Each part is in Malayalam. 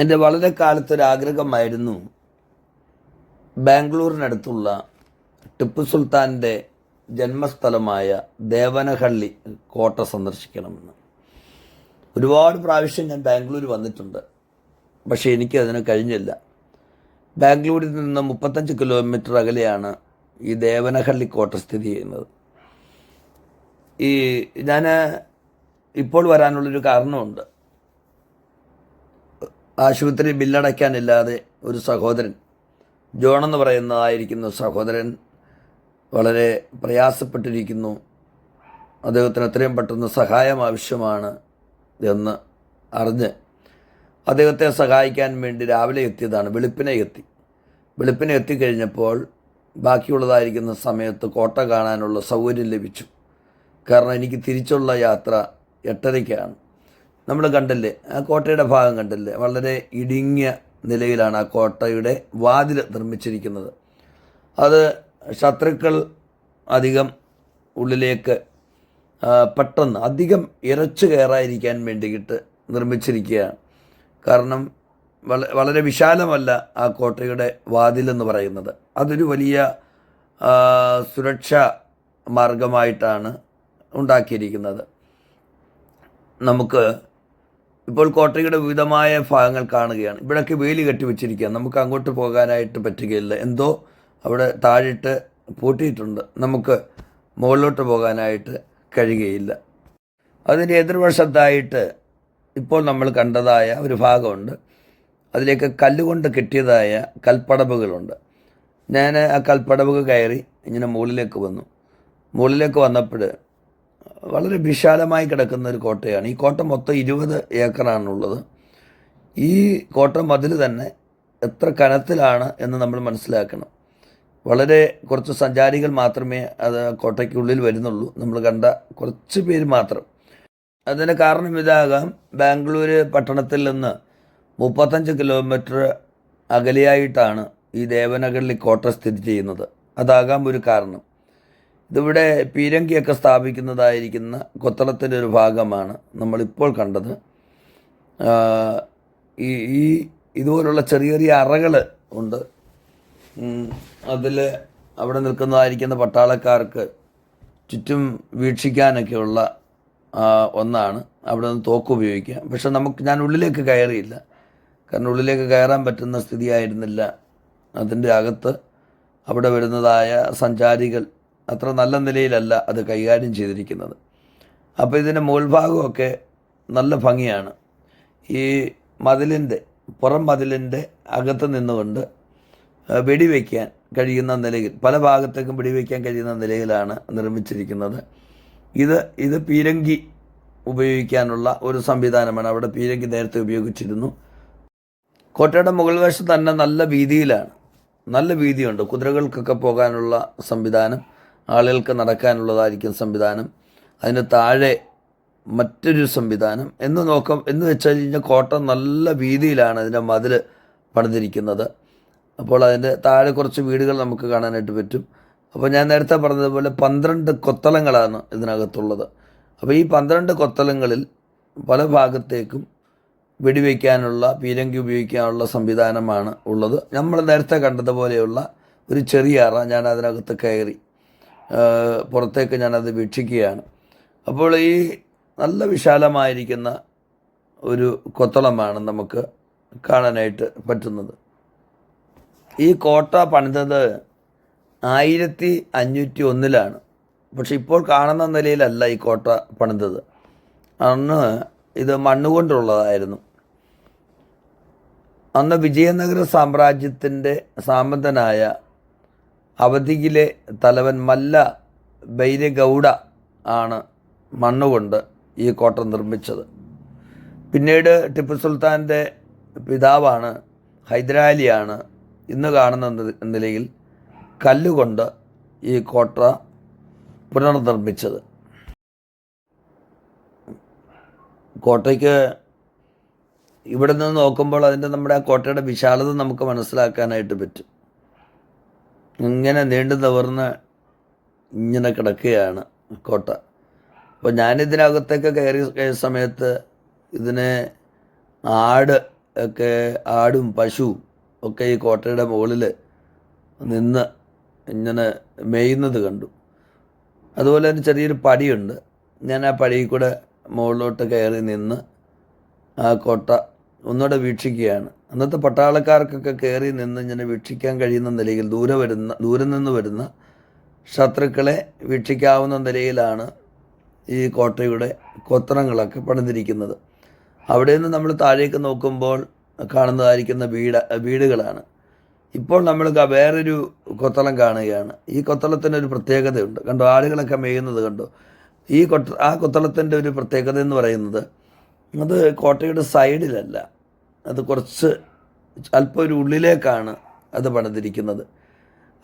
എന്റെ വളരെ കാലത്തൊരാഗ്രഹമായിരുന്നു ബാംഗ്ലൂരിനടുത്തുള്ള ടിപ്പു സുൽത്താന്റെ ജന്മസ്ഥലമായ ദേവനഹള്ളി കോട്ട സന്ദർശിക്കണമെന്ന്. ഒരുപാട് പ്രാവശ്യം ഞാൻ ബാംഗ്ലൂർ വന്നിട്ടുണ്ട്. പക്ഷേ എനിക്ക് അതിന് കഴിഞ്ഞില്ല. ബാംഗ്ലൂരിൽ നിന്ന് മുപ്പത്തഞ്ച് കിലോമീറ്റർ അകലെയാണ് ഈ ദേവനഹള്ളി കോട്ട സ്ഥിതി ചെയ്യുന്നത്. ഈ ഞാൻ ഇപ്പോൾ വരാനുള്ളൊരു കാരണമുണ്ട്. ആശുപത്രി ബില്ലടയ്ക്കാനില്ലാതെ ഒരു സഹോദരൻ ജോൺ എന്ന് പറയുന്നതായിരിക്കുന്ന സഹോദരൻ വളരെ പ്രയാസപ്പെട്ടിരിക്കുന്നു. അദ്ദേഹത്തിന് എത്രയും പെട്ടെന്ന് സഹായം ആവശ്യമാണ് എന്ന് അറിഞ്ഞ് അദ്ദേഹത്തെ സഹായിക്കാൻ വേണ്ടി രാവിലെ എത്തിയതാണ് വെളുപ്പിനെ എത്തി. വെളുപ്പിനെ എത്തിക്കഴിഞ്ഞപ്പോൾ ബാക്കിയുള്ളതായിരിക്കുന്ന സമയത്ത് കോട്ട കാണാനുള്ള സൗകര്യം ലഭിച്ചു. കാരണം എനിക്ക് തിരിച്ചുള്ള യാത്ര എട്ടരയ്ക്കാണ്. നമ്മൾ കണ്ടല്ലേ? ആ കോട്ടയുടെ ഭാഗം കണ്ടല്ലേ? വളരെ ഇടുങ്ങിയ നിലയിലാണ് ആ കോട്ടയുടെ വാതിൽ നിർമ്മിച്ചിരിക്കുന്നത്. അത് ശത്രുക്കൾ അധികം ഉള്ളിലേക്ക് പെട്ടെന്ന് അധികം ഇറച്ചു കയറാതിരിക്കാൻ വേണ്ടിയിട്ട് നിർമ്മിച്ചിരിക്കുകയാണ്. കാരണം വളരെ വിശാലമല്ല ആ കോട്ടയുടെ വാതിലെന്ന് പറയുന്നത്. അതൊരു വലിയ സുരക്ഷാ മാർഗമായിട്ടാണ് ഉണ്ടാക്കിയിരിക്കുന്നത്. നമുക്ക് ഇപ്പോൾ കോട്ടയുടെ വിവിധമായ ഭാഗങ്ങൾ കാണുകയാണ്. ഇവിടെയൊക്കെ വേലി കെട്ടി വെച്ചിരിക്കുകയാണ്. നമുക്ക് അങ്ങോട്ട് പോകാനായിട്ട് പറ്റുകയില്ല. എന്തോ അവിടെ താഴിട്ട് പൂട്ടിയിട്ടുണ്ട്. നമുക്ക് മുകളിലോട്ട് പോകാനായിട്ട് കഴിയുകയില്ല. അതിന്റെ എതിർവശത്തായിട്ട് ഇപ്പോൾ നമ്മൾ കണ്ടതായ ഒരു ഭാഗമുണ്ട്. അതിലേക്ക് കല്ലുകൊണ്ട് കെട്ടിയതായ കൽപ്പടവുകളുണ്ട്. ഞാൻ ആ കൽപ്പടവുകൾ കയറി ഇങ്ങനെ മുകളിലേക്ക് വന്നു. മുകളിലേക്ക് വന്നപ്പോൾ വളരെ വിശാലമായി കിടക്കുന്ന ഒരു കോട്ടയാണ്. ഈ കോട്ട മൊത്തം ഇരുപത് ഏക്കറാണുള്ളത്. ഈ കോട്ട മതിൽ തന്നെ എത്ര കനത്തിലാണ് എന്ന് നമ്മൾ മനസ്സിലാക്കണം. വളരെ കുറച്ച് സഞ്ചാരികൾ മാത്രമേ അത് കോട്ടയ്ക്കുള്ളിൽ വരുന്നുള്ളൂ. നമ്മൾ കണ്ട കുറച്ച് പേര് മാത്രം. അതിന് കാരണം ഇതാകാം. ബാംഗ്ലൂർ പട്ടണത്തിൽ നിന്ന് മുപ്പത്തഞ്ച് കിലോമീറ്റർ അകലെയായിട്ടാണ് ഈ ദേവനഗറിൽ കോട്ട സ്ഥിതി ചെയ്യുന്നത്. അതാകാം ഒരു കാരണം. ഇതിവിടെ പീരങ്കിയൊക്കെ സ്ഥാപിക്കുന്നതായിരിക്കുന്ന കൊത്തളത്തിന്റെ ഒരു ഭാഗമാണ് നമ്മളിപ്പോൾ കണ്ടത്. ഈ ഈ ഇതുപോലുള്ള ചെറിയ ചെറിയ അറകൾ ഉണ്ട്. അതിൽ അവിടെ നിൽക്കുന്നതായിരിക്കുന്ന പട്ടാളക്കാർക്ക് ചുറ്റും വീക്ഷിക്കാനൊക്കെയുള്ള ഒന്നാണ്. അവിടെ നിന്ന് തോക്ക് ഉപയോഗിക്കുക പക്ഷെ നമുക്ക് ഞാൻ ഉള്ളിലേക്ക് കയറിയില്ല. കാരണം ഉള്ളിലേക്ക് കയറാൻ പറ്റുന്ന സ്ഥിതിയായിരുന്നില്ല. അതിന്റെ അകത്ത് അവിടെ വരുന്നതായ സഞ്ചാരികൾ അത്ര നല്ല നിലയിലല്ല അത് കൈകാര്യം ചെയ്തിരിക്കുന്നത്. അപ്പോൾ ഇതിന്റെ മുൾഭാഗമൊക്കെ നല്ല ഭംഗിയാണ്. ഈ മതിലിന്റെ പുറം മതിലിന്റെ അകത്ത് നിന്നുകൊണ്ട് വെടിവെക്കാൻ കഴിയുന്ന നിലയിൽ പല ഭാഗത്തേക്കും വെടിവെക്കാൻ കഴിയുന്ന നിലയിലാണ് നിർമ്മിച്ചിരിക്കുന്നത്. ഇത് ഇത് പീരങ്കി ഉപയോഗിക്കാനുള്ള ഒരു സംവിധാനമാണ് അവിടെ പീരങ്കി നേരത്തെ ഉപയോഗിച്ചിരുന്നു. കോട്ടയുടെ മുകൾ വശം തന്നെ നല്ല വീതിയിലാണ്. നല്ല വീതിയുണ്ട്. കുതിരകൾക്കൊക്കെ പോകാനുള്ള സംവിധാനം. ആളുകൾക്ക് നടക്കാനുള്ളതായിരിക്കും സംവിധാനം. അതിന് താഴെ മറ്റൊരു സംവിധാനം. എന്ന് നോക്കാം എന്ന് വെച്ചാൽ കഴിഞ്ഞാൽ കോട്ട നല്ല വീതിയിലാണ് അതിന്റെ മതിൽ പണിതിരിക്കുന്നത്. അപ്പോൾ അതിന്റെ താഴെ കുറച്ച് വീടുകൾ നമുക്ക് കാണാനായിട്ട് പറ്റും. അപ്പോൾ ഞാൻ നേരത്തെ പറഞ്ഞതുപോലെ പന്ത്രണ്ട് കൊത്തളങ്ങളാണ് ഇതിനകത്തുള്ളത്. അപ്പോൾ ഈ പന്ത്രണ്ട് കൊത്തളങ്ങളിൽ പല ഭാഗത്തേക്കും വെടിവെക്കാനുള്ള പീരങ്കി ഉപയോഗിക്കാനുള്ള സംവിധാനമാണ് ഉള്ളത്. നമ്മൾ നേരത്തെ കണ്ടതുപോലെയുള്ള ഒരു ചെറിയ അറ ഞാൻ അതിനകത്ത് കയറി. പുറത്തേക്ക് ഞാനത് വീക്ഷിക്കുകയാണ്. അപ്പോൾ ഈ നല്ല വിശാലമായിരിക്കുന്ന ഒരു കൊത്തളമാണ് നമുക്ക് കാണാനായിട്ട് പറ്റുന്നത്. ഈ കോട്ട പണിതത് ആയിരത്തി അഞ്ഞൂറ്റി ഒന്നിലാണ്. പക്ഷെ ഇപ്പോൾ കാണുന്ന നിലയിലല്ല ഈ കോട്ട പണിതത്. അന്ന് ഇത് മണ്ണുകൊണ്ടുള്ളതായിരുന്നു അന്ന് വിജയനഗര സാമ്രാജ്യത്തിന്റെ സാമന്തനായ അവധിയിലെ തലവൻ മല്ല ബൈരഗൗഡ ആണ് മണ്ണുകൊണ്ട് ഈ കോട്ട നിർമ്മിച്ചത്. പിന്നീട് ടിപ്പു സുൽത്താന്റെ പിതാവാണ് ഹൈദരാലിയാണ് ഇന്ന് കാണുന്ന നിലയിൽ കല്ലുകൊണ്ട് ഈ കോട്ട പുനർനിർമ്മിച്ചത്. കോട്ടയ്ക്ക് ഇവിടെ നിന്ന് നോക്കുമ്പോൾ അതിന്റെ നമ്മുടെ ആ കോട്ടയുടെ വിശാലത നമുക്ക് മനസ്സിലാക്കാനായിട്ട് പറ്റും. ഇങ്ങനെ നീണ്ടു നിവർന്ന് ഇങ്ങനെ കിടക്കുകയാണ് കോട്ട. അപ്പോൾ ഞാനിതിനകത്തേക്ക് കയറിയ സമയത്ത് ഇതിനെ ആട് ഒക്കെ ആടും പശുവും ഒക്കെ ഈ കോട്ടയുടെ മുകളിൽ നിന്ന് ഇങ്ങനെ മേയുന്നത് കണ്ടു. അതുപോലെ തന്നെ ചെറിയൊരു പടിയുണ്ട്. ഞാൻ ആ പടിയിൽ കൂടെ മുകളിലോട്ട് കയറി നിന്ന് ആ കോട്ട ഒന്നുകൂടെ വീക്ഷിക്കുകയാണ്. അന്നത്തെ പട്ടാളക്കാർക്കൊക്കെ കയറി നിന്ന് ഇങ്ങനെ വീക്ഷിക്കാൻ കഴിയുന്ന നിലയിൽ ദൂരെ വരുന്ന ദൂരെ നിന്ന് വരുന്ന ശത്രുക്കളെ വീക്ഷിക്കാവുന്ന നിലയിലാണ് ഈ കോട്ടയുടെ കൊത്തണങ്ങളൊക്കെ പണിതിരിക്കുന്നത്. അവിടെ നിന്ന് നമ്മൾ താഴേക്ക് നോക്കുമ്പോൾ കാണുന്നതായിരിക്കുന്ന വീട് വീടുകളാണ്. ഇപ്പോൾ നമ്മൾ വേറൊരു കൊത്തളം കാണുകയാണ്. ഈ കൊത്തളത്തിന് ഒരു പ്രത്യേകതയുണ്ട്. കണ്ടോ ആളുകളൊക്കെ മേയുന്നത് കണ്ടോ? ഈ കൊട്ട ആ കൊത്തളത്തിന്റെ ഒരു പ്രത്യേകത എന്ന് പറയുന്നത് അത് കോട്ടയുടെ സൈഡിലല്ല. അത് കുറച്ച് അല്പം ഒരു ഉള്ളിലേക്കാണ് അത് പണിതിരിക്കുന്നത്.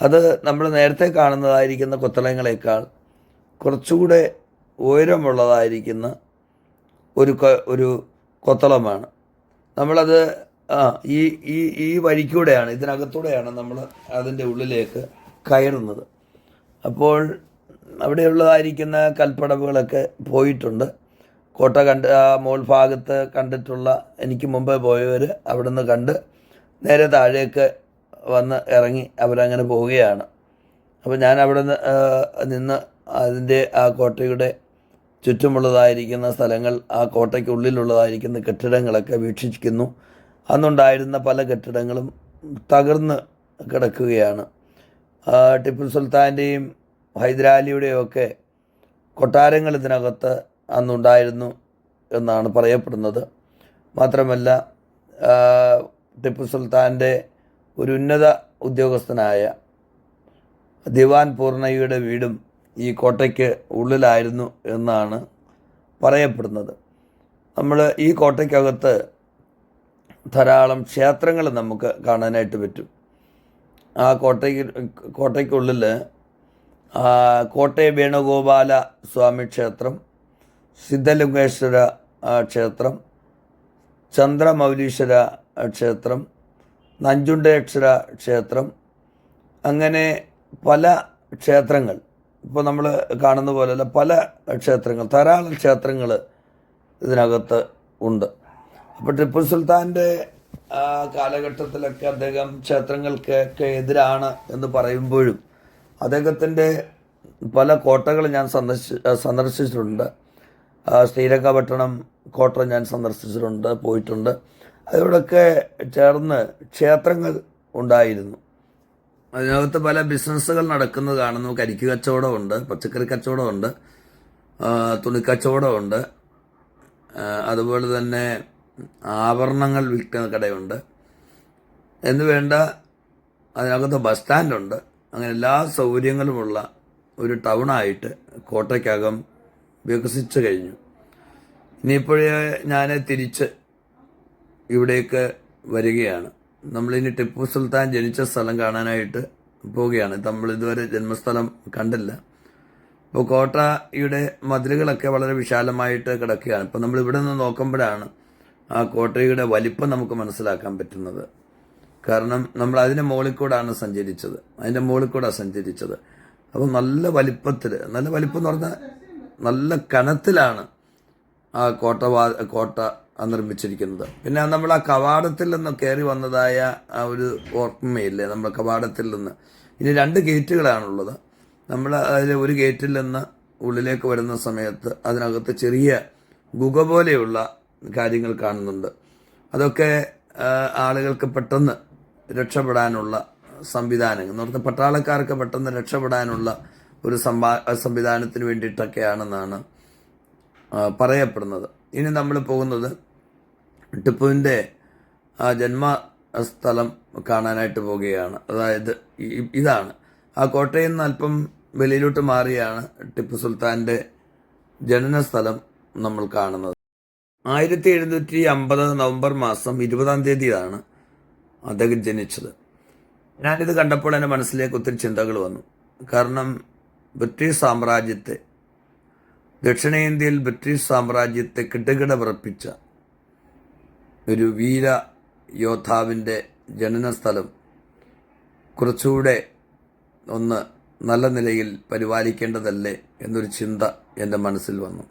അത് നമ്മൾ നേരത്തെ കാണുന്നതായിരിക്കുന്ന കൊത്തളങ്ങളേക്കാൾ കുറച്ചുകൂടെ ഉയരമുള്ളതായിരിക്കുന്ന ഒരു ഒരു കൊത്തളമാണ്. നമ്മളത് ആ ഈ ഈ ഈ വഴിക്കൂടെയാണ് ഇതിനകത്തൂടെയാണ് നമ്മൾ അതിന്റെ ഉള്ളിലേക്ക് കയറുന്നത്. അപ്പോൾ അവിടെയുള്ളതായിരിക്കുന്ന കൽപ്പടവുകളൊക്കെ പോയിട്ടുണ്ട്. കോട്ട കണ്ട് ആ മോൾ ഭാഗത്ത് കണ്ടിട്ടുള്ള എനിക്ക് മുമ്പേ പോയവർ അവിടെ നിന്ന് കണ്ട് നേരെ താഴേക്ക് വന്ന് ഇറങ്ങി അവരങ്ങനെ പോവുകയാണ്. അപ്പോൾ ഞാൻ അവിടെ നിന്ന് അതിന്റെ ആ കോട്ടയുടെ ചുറ്റുമുള്ളതായിരിക്കുന്ന സ്ഥലങ്ങൾ ആ കോട്ടയ്ക്കുള്ളിലുള്ളതായിരിക്കുന്ന കെട്ടിടങ്ങളൊക്കെ വീക്ഷിക്കുന്നു. അന്നുണ്ടായിരുന്ന പല കെട്ടിടങ്ങളും തകർന്ന് കിടക്കുകയാണ്. ടിപ്പു സുൽത്താന്റെയും ഹൈദരാലിയുടെയും ഒക്കെ കൊട്ടാരങ്ങൾ ഇതിനകത്ത് അന്നുണ്ടായിരുന്നു എന്നാണ് പറയപ്പെടുന്നത്. മാത്രമല്ല ടിപ്പു സുൽത്താന്റെ ഒരു ഉന്നത ഉദ്യോഗസ്ഥനായ ദിവാൻ പൂർണയുടെ വീടും ഈ കോട്ടയ്ക്ക് ഉള്ളിലായിരുന്നു എന്നാണ് പറയപ്പെടുന്നത്. നമ്മൾ ഈ കോട്ടയ്ക്കകത്ത് ധാരാളം ക്ഷേത്രങ്ങൾ നമുക്ക് കാണാനായിട്ട് പറ്റും. ആ കോട്ടയ്ക്ക് കോട്ടയ്ക്കുള്ളിൽ കോട്ടയ വേണുഗോപാല സ്വാമി ക്ഷേത്രം സിദ്ധലിംഗേശ്വര ക്ഷേത്രം ചന്ദ്രമൗലീശ്വര ക്ഷേത്രം നഞ്ചുണ്ടേശ്വര ക്ഷേത്രം അങ്ങനെ പല ക്ഷേത്രങ്ങൾ. ഇപ്പോൾ നമ്മൾ കാണുന്ന പോലെയല്ല പല ക്ഷേത്രങ്ങൾ ധാരാളം ക്ഷേത്രങ്ങൾ ഇതിനകത്ത് ഉണ്ട്. അപ്പോൾ ടിപ്പു സുൽത്താന്റെ കാലഘട്ടത്തിലൊക്കെ അദ്ദേഹം ക്ഷേത്രങ്ങൾക്കൊക്കെ എതിരാണ് എന്ന് പറയുമ്പോഴും അദ്ദേഹത്തിന്റെ പല കോട്ടകൾ ഞാൻ സന്ദർശി സന്ദർശിച്ചിട്ടുണ്ട്. ശ്രീരംഗപട്ടണം കോട്ട ഞാൻ സന്ദർശിച്ചിട്ടുണ്ട് പോയിട്ടുണ്ട്. അതിനോടൊക്കെ ചേർന്ന് ക്ഷേത്രങ്ങൾ ഉണ്ടായിരുന്നു. അതിനകത്ത് പല ബിസിനസ്സുകൾ നടക്കുന്നത് കാണുന്നു. കരിക്ക് കച്ചവടമുണ്ട് പച്ചക്കറി കച്ചവടമുണ്ട് തുണി തുണിക്കച്ചവടമുണ്ട് അതുപോലെ തന്നെ ആഭരണങ്ങൾ വിൽക്കുന്ന കടയുണ്ട്. എന്ന് വേണ്ട അതിനകത്ത് ബസ് സ്റ്റാൻഡുണ്ട്. അങ്ങനെ എല്ലാ സൗകര്യങ്ങളുമുള്ള ഒരു ടൗണായിട്ട് കോട്ടയ്ക്കകം വികസിച്ചു കഴിഞ്ഞു. ഇനിയിപ്പോഴേ ഞാൻ തിരിച്ച് ഇവിടേക്ക് വരികയാണ്. നമ്മളിനി ടിപ്പു സുൽത്താൻ ജനിച്ച സ്ഥലം കാണാനായിട്ട് പോവുകയാണ്. നമ്മൾ ഇതുവരെ ജന്മസ്ഥലം കണ്ടില്ല. ഇപ്പോൾ കോട്ടയുടെ മതിലുകളൊക്കെ വളരെ വിശാലമായിട്ട് കിടക്കുകയാണ്. ഇപ്പോൾ നമ്മൾ ഇവിടെ നിന്ന് നോക്കുമ്പോഴാണ് ആ കോട്ടയുടെ വലിപ്പം നമുക്ക് മനസ്സിലാക്കാൻ പറ്റുന്നത്. കാരണം നമ്മൾ അതിന്റെ മുകളിൽ കൂടാണ് സഞ്ചരിച്ചത്. അതിന്റെ മുകളിൽ കൂടാണ് സഞ്ചരിച്ചത്. അപ്പോൾ നല്ല വലിപ്പത്തിൽ നല്ല വലിപ്പം എന്ന് പറഞ്ഞാൽ നല്ല കനത്തിലാണ് ആ കോട്ട കോട്ട നിർമ്മിച്ചിരിക്കുന്നത്. പിന്നെ നമ്മൾ ആ കവാടത്തിൽ നിന്ന് കയറി വന്നതായ ആ ഒരു ഓർമ്മയില്ലേ? നമ്മുടെ കവാടത്തിൽ നിന്ന്. ഇനി രണ്ട് ഗേറ്റുകളാണുള്ളത്. നമ്മൾ അതിൽ ഒരു ഗേറ്റിൽ നിന്ന് ഉള്ളിലേക്ക് വരുന്ന സമയത്ത് അതിനകത്ത് ചെറിയ ഗുഹ പോലെയുള്ള കാര്യങ്ങൾ കാണുന്നുണ്ട്. അതൊക്കെ ആളുകൾക്ക് പെട്ടെന്ന് രക്ഷപ്പെടാനുള്ള സംവിധാനങ്ങൾ. എന്ന് പറഞ്ഞാൽ പട്ടാളക്കാർക്ക് പെട്ടെന്ന് രക്ഷപ്പെടാനുള്ള ഒരു സംഭാ സംവിധാനത്തിന് വേണ്ടിയിട്ടൊക്കെയാണെന്നാണ് പറയപ്പെടുന്നത്. ഇനി നമ്മൾ പോകുന്നത് ടിപ്പുവിന്റെ ജന്മസ്ഥലം കാണാനായിട്ട് പോവുകയാണ്. അതായത് ഇതാണ്. ആ കോട്ടയിൽ നിന്ന് അല്പം വെളിയിലോട്ട് മാറിയാണ് ടിപ്പു സുൽത്താന്റെ ജനനസ്ഥലം നമ്മൾ കാണുന്നത്. ആയിരത്തി എഴുന്നൂറ്റി അമ്പത് നവംബർ മാസം ഇരുപതാം തീയതിയാണ് അദ്ദേഹം ജനിച്ചത്. ഞാനിത് കണ്ടപ്പോൾ എന്റെ മനസ്സിലേക്ക് ഒത്തിരി ചിന്തകൾ വന്നു. കാരണം ബ്രിട്ടീഷ് സാമ്രാജ്യത്തെ ദക്ഷിണേന്ത്യയിൽ ബ്രിട്ടീഷ് സാമ്രാജ്യത്തെ കിടുകിട വിറപ്പിച്ച ഒരു വീര യോദ്ധാവിന്റെ ജനനസ്ഥലം കുറച്ചുകൂടെ ഒന്ന് നല്ല നിലയിൽ പരിപാലിക്കേണ്ടതല്ലേ എന്നൊരു ചിന്ത എന്റെ മനസ്സിൽ വന്നു.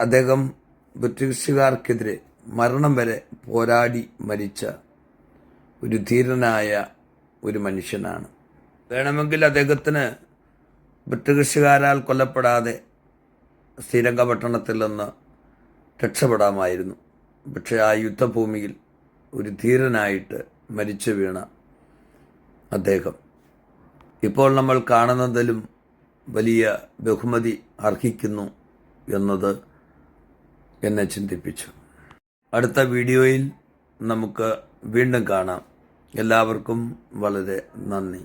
അദ്ദേഹം ബ്രിട്ടീഷുകാർക്കെതിരെ മരണം വരെ പോരാടി മരിച്ച ഒരു ധീരനായ ഒരു മനുഷ്യനാണ്. വേണമെങ്കിൽ അദ്ദേഹത്തിന് ബ്രിട്ടീഷുകാരാൽ കൊല്ലപ്പെടാതെ ശ്രീരംഗപട്ടണത്തിൽ നിന്ന് രക്ഷപ്പെടാമായിരുന്നു. പക്ഷേ ആ യുദ്ധഭൂമിയിൽ ഒരു ധീരനായിട്ട് മരിച്ചു വീണ അദ്ദേഹം. ഇപ്പോൾ നമ്മൾ കാണുന്നതിലും വലിയ ബഹുമതി അർഹിക്കുന്നു എന്നത് എന്നെ ചിന്തിപ്പിച്ചു. അടുത്ത വീഡിയോയിൽ നമുക്ക് വീണ്ടും കാണാം. എല്ലാവർക്കും വളരെ നന്ദി.